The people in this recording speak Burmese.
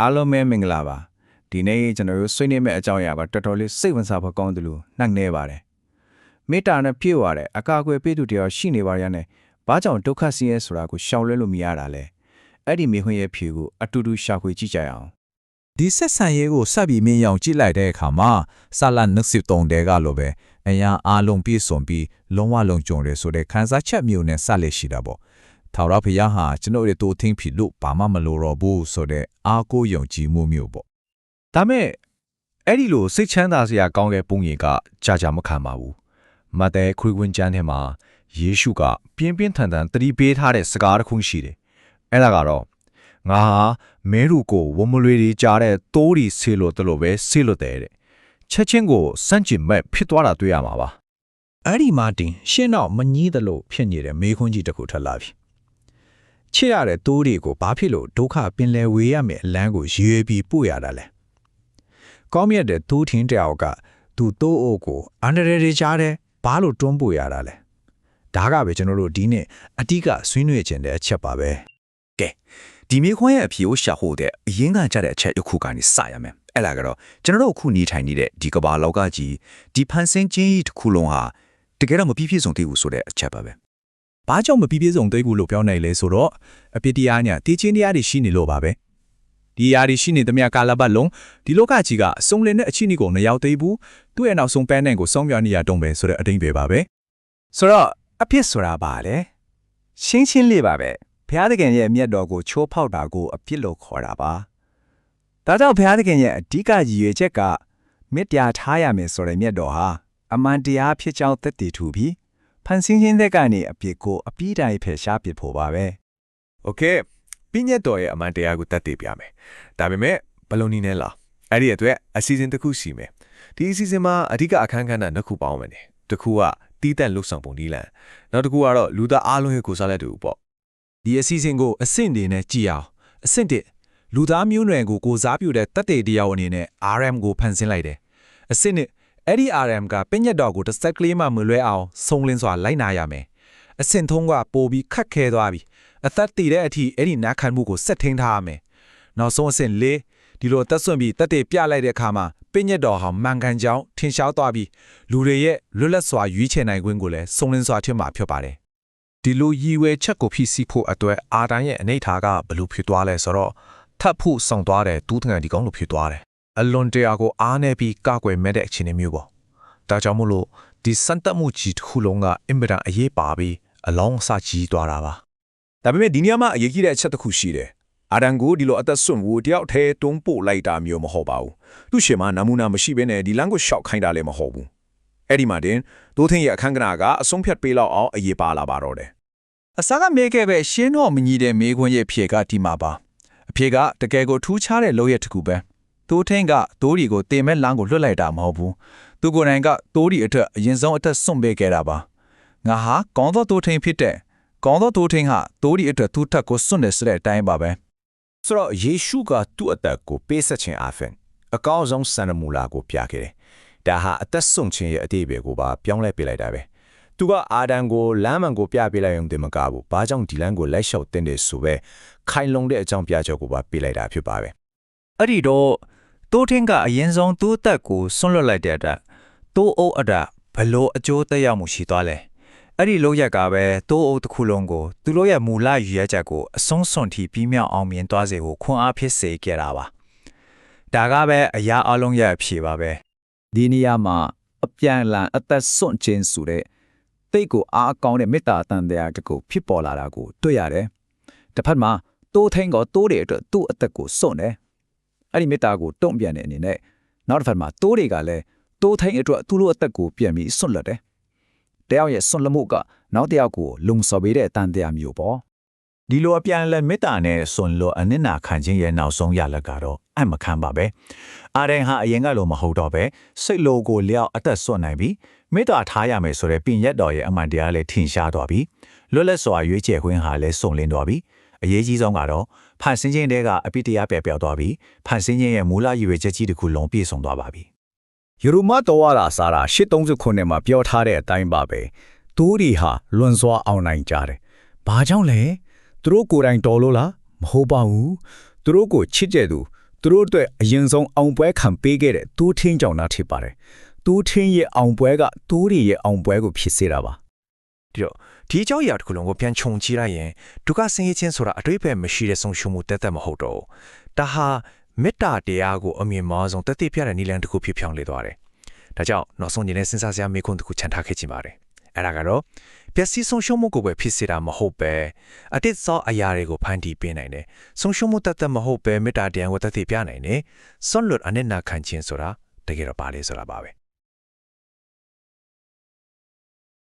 အားလုံးပဲမင်္ဂလာပါဒီနေ့ကျွန်တော်တို့ဆွေးနွေးမယ့်အကြောင်းအရာကတော်တော်လေးစိတ်ဝင်စားဖို့ကောင်းတယ်လို့နှံ့နေပါတယ်မေတ္တာနဲ့ပြည့်ဝတဲ့အကာအကွယ်ပေးသူတရားရှိနေပါရတဲ့ဘာကြောင့်ဒုက္ခဆင်းရဲဆိုတာကိုရှောင်လွှဲလို့မရတာလဲအဲ့ဒီမေခွင့်ရဲ့ဖြေကိုအတူတူရှာဖွေကြည့်ကြရအောင်ဒီဆက်ဆံရေးကိုစပ်ပြီးမြင်အောင်ကြည့်လိုက်တဲ့အခါမှာဆာလန်နစ်စစ်တုံတဲကလိုပဲအရာအလုံးပြည့်စုံပြီးလုံးဝလုံးကြုံရဆိုတဲ့ခန်းစားချက်မျိုးနဲ့ဆက်လက်ရှိတာပေါ့ ထာဝရဘုရားဟာကျွန်တော်တို့တိုးထင်းဖြစ်လို့ဘာမှမလိုတော့ဘူးဆိုတဲ့အာကိုယုံကြည်မှုမျိုးပေါ့ဒါမဲ့အဲ့ဒီလိုစိတ်ချမ်းသာစရာကောင်းတဲ့ပုံရိပ်ကကြာကြာမခံပါဘူးမတ်တဲခွေးကွင်းကျမ်းထဲမှာယေရှုကပြင်းပြင်းထန်ထန်တတိပေးထားတဲ့စကားတစ်ခုရှိတယ်အဲ့ဒါကတော့ငါဟာမဲရူကိုဝမလွေတွေကြားတဲ့တိုးရီဆေလို့တလို့ပဲဆေလို့တဲ့တဲ့ချက်ချင်းကိုစန့်ကျင်မဲ့ဖြစ်သွားတာတွေ့ရမှာပါအဲ့ဒီမှာတင်ရှင်းတော့မကြီးသလိုဖြစ်နေတဲ့မေခွန်းကြီးတစ်ခုထပ်လာပြီ ချစ်ရတဲ့တိုးတွေကိုဘာဖြစ်လို့ဒုက္ခပင်လယ်ဝေးရမယ်အလန်းကိုရွေးပြီးပို့ရတာလဲကောင်းမြတ်တဲ့တိုးထင်းတယောက်ကသူတိုးအိုးကိုအန္တရာယ်တွေကြားတဲ့ဘာလို့တွန်းပို့ရတာလဲဒါကပဲကျွန်တော်တို့ဒီနေ့အတိကဆွေးနွေးခြင်းတဲ့အချက်ပါပဲဒီမေခွန်းရဲ့အဖြေကိုရှာဖို့တဲ့အရင်ကကြတဲ့အချက်တစ်ခုကနေစရမယ်အဲ့ဒါကတော့ကျွန်တော်တို့အခုနေထိုင်နေတဲ့ဒီကမ္ဘာလောကကြီးဒီဖန်ဆင်းခြင်းကြီးတစ်ခုလုံးဟာတကယ်တော့မပြည့်ပြည့်စုံသေးဘူးဆိုတဲ့အချက်ပါပဲ။ ဘာကြောင့်မပြည့်ပြည့်စုံသေးဘူးလို့ပြောနိုင်လဲဆိုတော့အပြစ်တရားညာတည်ခြင်းတရားတွေရှိနေလို့ပါပဲ။ဒီတရားတွေရှိနေသမျှကာလပတ်လုံးဒီလောကကြီးကအစုံလင်တဲ့အချင်းအကိုမရောက်သေးဘူး။သူ့ရဲ့နောက်ဆုံးပန်းနိုင်ကိုစောင်းပြနေရတုံးပဲဆိုတဲ့အတိတ်ပဲပါပဲဆိုတော့အဖြစ်ဆိုတာပါလေရှင်းရှင်းလေးပါပဲဘုရားသခင်ရဲ့မြတ်တော်ကိုချိုးဖောက်တာကိုအဖြစ်လို့ခေါ်တာပါဒါကြောင့်ဘုရားသခင်ရဲ့အဓိကရည်ရွယ်ချက်ကမေတ္တာထားရမယ်ဆိုတဲ့မြတ်တော်ဟာအမှန်တရားဖြစ်ကြောင်းသက်တည်ထူပြီး ဖန်ဆင်းခြင်းသက်ကနေအပြစ်ကိုအပြီးတိုင်ဖယ်ရှားပစ်ဖို့ပါပဲ။ Okay ပြည့်ညက်တော်ရဲ့အမှန်တရားကိုတတ်သိပြမယ်။ဒါပေမဲ့ဘယ်လိုနည်းနဲ့လား။အဲ့ဒီအတွက်အစီအစဉ်တစ်ခုရှိမယ်။ဒီအစီအစဉ်မှာအဓိကအခန်းကဏ္ဍနှစ်ခုပေါင်းမယ်။တစ်ခုကတီးတန့်လှုပ်ဆောင်ပုံနည်းလမ်း။နောက်တစ်ခုကတော့လူသားအားလုံးရဲ့ကိုယ်စားလက်တူပေါ့။ဒီအစီအစဉ်ကိုအဆင့်တွေနဲ့ကြည့်အောင်။အဆင့်တစ်လူသားမျိုးနွယ်ကိုကိုစားပြုတဲ့တတ်တေတရားအနေနဲ့ RM ကိုဖန်ဆင်းလိုက်တယ်။အဆင့်နှစ် အဲ့ဒီ RM ကပညတ်တော်ကိုတစ်စက်ကလေးမှမလွဲအောင်စုံလင်းစွာလိုက်နာရမယ်။အဆင့်သုံးကပိုပြီးခက်ခဲသွားပြီ။အသက်တည်တဲ့အထိအဲ့ဒီနာခံမှုကိုဆက်ထိန်းထားရမယ်။နောက်ဆုံးအဆင့်လေးဒီလိုတက်ဆွန့်ပြီးတက်တေပြလိုက်တဲ့အခါမှာပညတ်တော်ဟာမှန်ကန်ကြောင်းထင်ရှားသွားပြီးလူတွေရဲ့လွတ်လပ်စွာရွေးချယ်နိုင်ခွင့်ကိုလည်းစုံလင်းစွာထင်မှာဖြစ်ပါတယ်။ဒီလိုရည်ဝဲချက်ကိုဖြစ်စီဖို့အတွက်အာတန်ရဲ့အနေထားကဘယ်လိုဖြစ်သွားလဲဆိုတော့ထပ်ဖို့ဆောင်သွားတဲ့တူးထငန်ဒီကောင်လိုဖြစ်သွားတယ် အလွန်တရာကိုအားနေပြီးကကွယ်မဲ့တဲ့အခြေအနေမျိုးပေါ့ဒါကြောင့်မို့လို့ဒီစံတက်မှုကြီးတစ်ခုလုံးကအင်မတန်အရေးပါပြီးအလောင်းအစကြီးသွားတာပါဒါပေမဲ့ဒီနေရာမှာအရေးကြီးတဲ့အချက်တစ်ခုရှိတယ်။အာဒန်ကိုဒီလိုအသက်ဆွန့်ဖို့တယောက်တည်းတွန်းပို့လိုက်တာမျိုးမဟုတ်ပါဘူး။သူ့ရှင်မှာနမူနာမရှိဘဲနဲ့ဒီလမ်းကိုရှောက်ခိုင်းတာလည်းမဟုတ်ဘူး။အဲ့ဒီမှာတင်ဒိုးထင်းရဲ့အခန်းကဏ္ဍကအဆုံးဖြတ်ပေးလောက်အောင်အရေးပါလာပါတော့တယ်အစားကမေးခဲ့ပဲရှင်းတော့မညီတဲ့မေးခွန်းရဲ့အဖြေကဒီမှာပါအဖြေကတကယ်ကိုထူးခြားတဲ့လုပ်ရတစ်ခုပဲ တိုးထင်းကတိုးရီကိုတင်မဲ့လမ်းကိုလွတ်လိုက်တာမဟုတ်ဘူးသူကိုယ်တိုင်ကတိုးရီအထက်အရင်ဆုံးအထက်စွန့်ပေးခဲ့တာပါငါဟာကောင်းသောတိုးထင်းဖြစ်တဲ့ကောင်းသောတိုးထင်းဟာတိုးရီအထက်သူ့ထက်ကိုစွန့်တယ်ဆိုတဲ့အတိုင်းပါပဲ။ဆိုတော့ယေရှုကသူ့အသက်ကိုပေးဆက်ခြင်းအပြင်အကောင်းဆုံးစံနမူလာကိုပြခဲ့တယ်။ဒါဟာအသက်ဆုံးခြင်းရဲ့အတိအပဲကိုပါပြောင်းလဲပေးလိုက်တာပဲ။သူကအာဒန်ကိုလမ်းမှန်ကိုပြပေးလိုက်ရုံတည်းမကဘူး။ဘာကြောင့်ဒီလမ်းကိုလိုက်လျှောက်တင်တယ်ဆိုပဲခိုင်လုံတဲ့အကြောင်းပြချက်ကိုပါပေးလိုက်တာဖြစ်ပါပဲ။အဲ့ဒီတော့ တိုးထင်းကအရင်ဆုံးသူ့အသက်ကိုဆွန့်လွတ်လိုက်တဲ့အတွက်တိုးအုပ်အတာဘလို့အကျိုးသက်ရောက်မှုရှိသွားလဲအဲ့ဒီလောက်ရက်ကပဲတိုးအုပ်တစ်ခုလုံးကိုသူတို့ရဲ့မူလရည်ရွယ်ချက်ကိုအဆုံးစွန်ထိပြီးမြောက်အောင်မြင်သွားစေဖို့ခွန်အားဖြစ်စေခဲ့တာပါဒါကပဲအရာအလုံးရဲ့အဖြေပါပဲဒီနေရာမှာအပြန်အလှန်အသက်ဆွန့်ခြင်းဆိုတဲ့တိတ်ကိုအားအကောင်းတဲ့မေတ္တာတန်တရားတစ်ခုဖြစ်ပေါ်လာတာကိုတွေ့ရတယ်တစ်ဖက်မှာတိုးထင်းကတိုးတွေအတွက်သူ့အသက်ကိုစွန့်တယ် အဲ့ဒီမေတ္တာကိုတုံ့ပြန်တဲ့အနေနဲ့နောက်တစ်ဖက်မှာတိုးတွေကလည်းတိုးထိုင်းအတွက်သူ့လိုအသက်ကိုပြန်ပြီးဆွန့်လွတ်တယ်။တယောက်ရဲ့ဆွန့်လွတ်မှုကနောက်တစ်ယောက်ကိုလုံဆော်ပေးတဲ့အတန်တရားမျိုးပေါ့ဒီလိုအပြန်အလှန်မေတ္တာနဲ့ဆွန်လို့အနစ်နာခံခြင်းရဲ့နောက်ဆုံးရလဒ်ကတော့အမခံပါပဲအာရန်ဟာအရင်ကလိုမဟုတ်တော့ပဲစိတ်လိုကိုလျောက်အသက်ဆွတ်နိုင်ပြီးမေတ္တာထားရမယ်ဆိုတဲ့ပင်ရက်တော်ရဲ့အမှန်တရားလည်းထင်ရှားသွားပြီးလွတ်လပ်စွာရွေးချယ်ခွင့်ဟာလည်းစုံလင်းသွားပြီးအရေးကြီးဆုံးကတော့ ဖန်ဆင်းခြင်းတဲကအပိတရားပြပြောက်သွားပြီးဖန်ဆင်းခြင်းရဲ့မူလရည်ရွယ်ချက်ကြီးတစ်ခုလုံးပြည့်စုံသွားပါပြီ။ယူရိုမတော်ဝါလာစာရာ839မှာပြောထားတဲ့အတိုင်းပါပဲ။တိုးရီဟာလွန်စွာအောင်နိုင်ကြတယ်။ဘာကြောင့်လဲ။သူတို့ကိုယ်တိုင်တော်လို့လားမဟုတ်ပါဘူး။သူတို့ကိုချစ်ကြတဲ့သူသူတို့အတွက်အရင်ဆုံးအောင်ပွဲခံပေးခဲ့တဲ့တိုးထင်းကြောင့်နာဖြစ်ပါတယ်တိုးထင်းရဲ့အောင်ပွဲကတိုးရီရဲ့အောင်ပွဲကိုဖြစ်စေတာပါဒီတော့ ဒီအကြောင်းအရာတစ်ခုလုံးကိုပြန်ခြုံကြည့်လိုက်ရင်ဒုက္ခဆင်းရဲခြင်းဆိုတာအတွေ့အကြုံမရှိတဲ့ဆုံးရှုံးမှုတက်တက်မဟုတ်တော့ဘူးဒါဟာမေတ္တာတရားကိုအမြင်မောဆုံးတက်တက်ပြတဲ့နိလန်တစ်ခုဖြစ်ဖြောင်းလေသွားတယ်ဒါကြောင့်နောက်ဆုံးညီနဲ့စဉ်းစားစရာမေးခွန်းတစ်ခုချန်ထားခဲ့ချင်ပါတယ်အဲ့ဒါကတော့ပျက်စီးဆုံးရှုံးမှုကိုပဲဖြစ်စေတာမဟုတ်ပဲအတိတ်သောအရာတွေကိုဖန်တီးပေးနိုင်တယ်ဆုံးရှုံးမှုတက်တက်မဟုတ်ပဲမေတ္တာတရားကိုတက်တက်ပြနိုင်တယ်ဆွန်လွတ်အနစ်နာခံခြင်းဆိုတာတကယ်တော့ပါလေဆိုတာပါပဲ